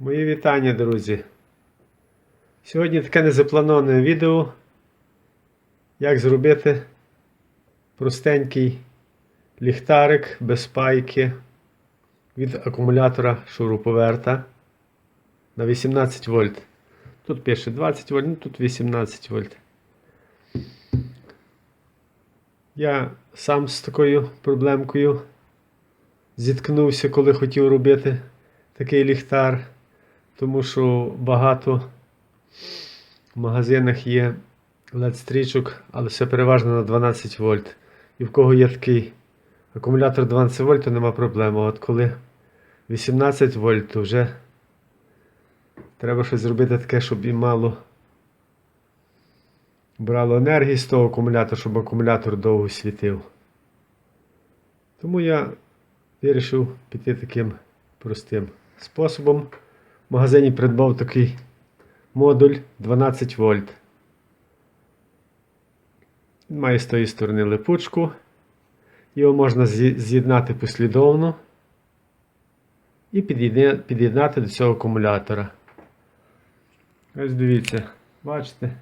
Мої вітання, друзі. Сьогодні таке незаплановане відео, як зробити простенький ліхтарик без пайки від акумулятора шуруповерта на 18 вольт. Тут пише 20 вольт, ну тут 18 вольт. Я сам з такою проблемкою зіткнувся, коли хотів робити такий ліхтар, тому що багато в магазинах є LED-стрічок, але все переважно на 12 вольт. І в кого є такий акумулятор 12 вольт, то нема проблеми. А От коли 18 вольт, то вже треба щось зробити таке, щоб і мало брало енергії з того акумулятора, щоб акумулятор довго світив. Тому я вирішив піти таким простим способом. В магазині придбав такий модуль 12 вольт. Має з тої сторони липучку. Його можна з'єднати послідовно і під'єднати до цього акумулятора. Ось дивіться, бачите?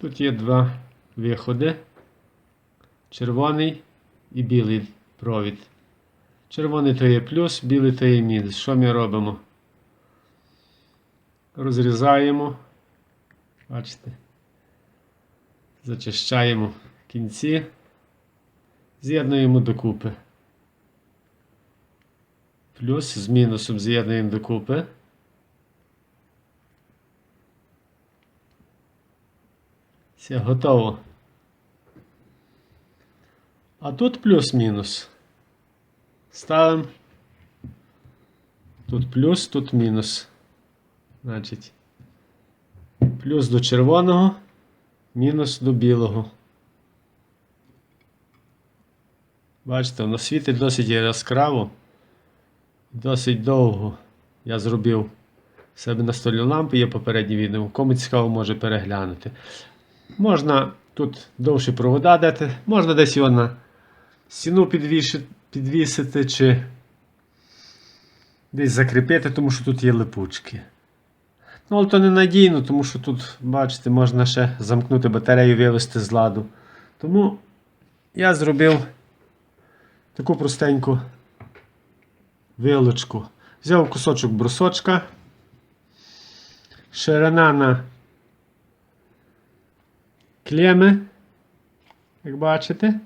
Тут є два виходи. Червоний і білий провід. Червоний то є плюс, білий то є мінус. Що ми робимо? Розрізаємо. Бачите? Зачищаємо кінці, з'єднуємо докупи. Плюс з мінусом з'єднуємо докупи. Все, готово. А тут плюс-мінус. Ставимо. Тут плюс, тут мінус. Значить, плюс до червоного, мінус до білого. Бачите, воно світить досить яскраво. Досить довго. Я зробив себе на столі лампи, є попереднє відео. Кому цікаво, може переглянути. Можна тут довше провода дати, можна десь його на стіну підвішити, підвісити чи десь закріпити, тому що тут є липучки. Ну, але то не надійно, тому що тут, бачите, можна ще замкнути батарею, вивести з ладу. Тому я зробив таку простеньку вилочку. Взяв кусочок брусочка, ширина на клеми, як бачите.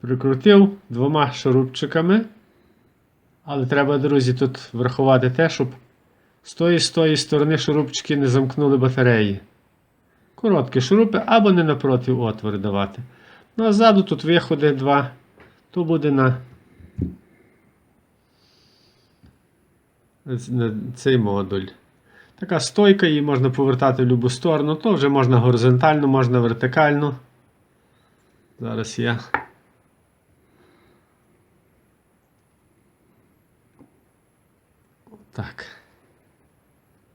Прикрутив двома шурупчиками. Але треба, друзі, тут врахувати те, щоб з тої з тої сторони шурупчики не замкнули батареї. Короткі шурупи або не напроти отвори давати. Ну а ззаду тут виходи два. То буде на, на цей модуль. Така стойка, її можна повертати в будь-яку сторону, то вже можна горизонтально, можна вертикально. Зараз я. Так.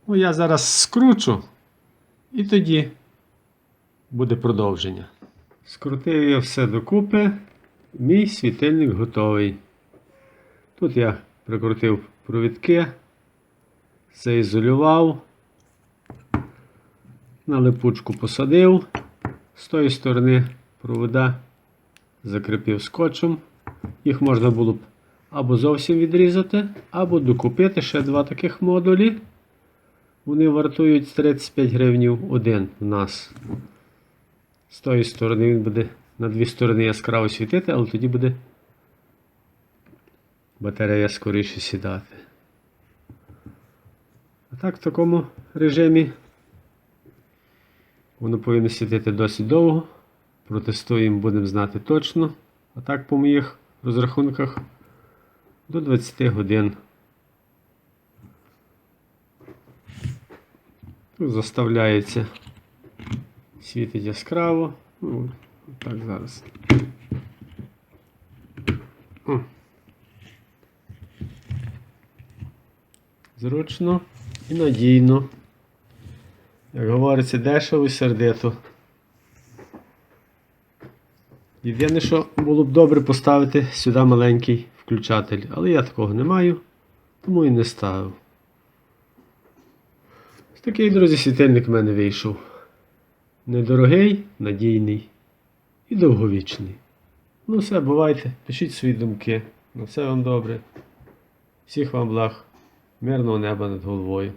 Ну, я зараз скручу, і тоді буде продовження. Скрутив я все докупи. Мій світильник готовий. Тут я прикрутив провідки, заізолював, на липучку посадив, з тої сторони провода закріпив скотчем. Їх можна було б або зовсім відрізати, або докупити ще два таких модулі. Вони вартують 35 гривнів один у нас. З тої сторони він буде на дві сторони яскраво світити, але тоді буде батарея скоріше сідати. А так, в такому режимі воно повинно світити досить довго. Протестуємо, будемо знати точно. А так, по моїх розрахунках, до 20 годин. Заставляється світить яскраво. Ну, так зараз. О. Зручно і надійно. Як говориться, дешево і сердито. Єдине, що було б добре поставити сюди маленький включатель, але я такого не маю. тому і не ставив. Такий, друзі, світильник в мене вийшов. Недорогий, надійний і довговічний. Ну все, бувайте, пишіть свої думки. На все вам добре. Всіх вам благ, мирного неба над головою.